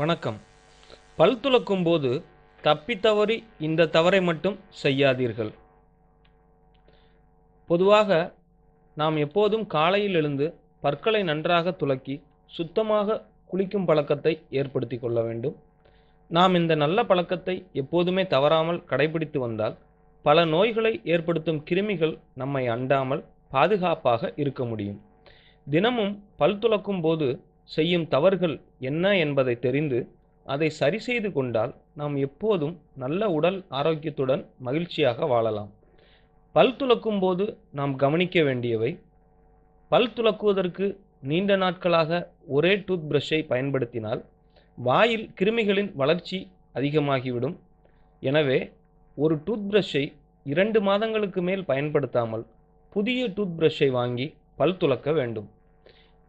வணக்கம். பல் துலக்கும் போது தப்பி தவறி இந்த தவறை மட்டும் செய்யாதீர்கள். பொதுவாக நாம் எப்போதும் காலையில் எழுந்து பற்களை நன்றாக துலக்கி சுத்தமாக குளிக்கும் பழக்கத்தை ஏற்படுத்தி கொள்ள வேண்டும். நாம் இந்த நல்ல பழக்கத்தை எப்போதுமே தவறாமல் கடைபிடித்து வந்தால் பல நோய்களை ஏற்படுத்தும் கிருமிகள் நம்மை அண்டாமல் பாதுகாப்பாக இருக்க முடியும். தினமும் பல் துலக்கும் போது செய்யும் தவறுகள் என்ன என்பதை தெரிந்து அதை சரி செய்து கொண்டால் நாம் எப்போதும் நல்ல உடல் ஆரோக்கியத்துடன் மகிழ்ச்சியாக வாழலாம். பல் துலக்கும் போது நாம் கவனிக்க வேண்டியவை பல் துலக்குவதற்கு நீண்ட நாட்களாக ஒரே டூத் பிரஷ்ஷை பயன்படுத்தினால் வாயில் கிருமிகளின் வளர்ச்சி அதிகமாகிவிடும். எனவே ஒரு டூத் பிரஷ்ஷை இரண்டு மாதங்களுக்கு மேல் பயன்படுத்தாமல் புதிய டூத் பிரஷ்ஷை வாங்கி பல் துலக்க வேண்டும்.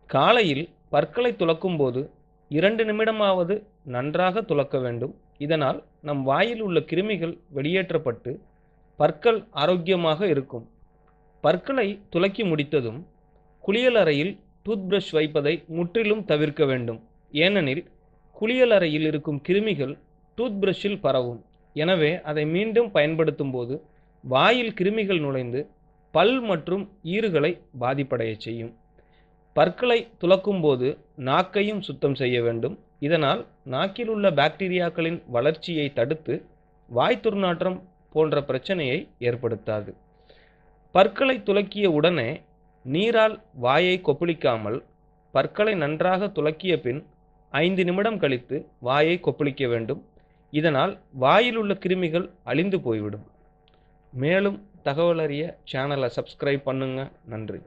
காலையில் பற்களை துளக்கும் போது இரண்டு நிமிடமாவது நன்றாக துளக்க வேண்டும். இதனால் நம் வாயில் உள்ள கிருமிகள் வெளியேற்றப்பட்டு பற்கள் ஆரோக்கியமாக இருக்கும். பற்களை துலக்கி முடித்ததும் குளியலறையில் டூத் பிரஷ் வைப்பதை முற்றிலும் தவிர்க்க வேண்டும். ஏனெனில் குளியலறையில் இருக்கும் கிருமிகள் டூத் பிரஷில் பரவும். எனவே அதை மீண்டும் பயன்படுத்தும் போது வாயில் கிருமிகள் நுழைந்து பல் மற்றும் ஈறுகளை பாதிப்படைய செய்யும். பற்களை துலக்கும் போது நாக்கையும் சுத்தம் செய்ய வேண்டும். இதனால் நாக்கில் உள்ள பாக்டீரியாக்களின் வளர்ச்சியை தடுத்து வாய் துர்நாற்றம் போன்ற பிரச்சனையை ஏற்படுத்தாது. பற்களை துலக்கிய உடனே நீரால் வாயை கொப்பளிக்காமல் பற்களை நன்றாக துலக்கிய பின் ஐந்து நிமிடம் கழித்து வாயை கொப்பளிக்க வேண்டும். இதனால் வாயில் உள்ள கிருமிகள் அழிந்து போய்விடும். மேலும் தகவல் அறிய சேனலை சப்ஸ்கிரைப் பண்ணுங்க. நன்றி.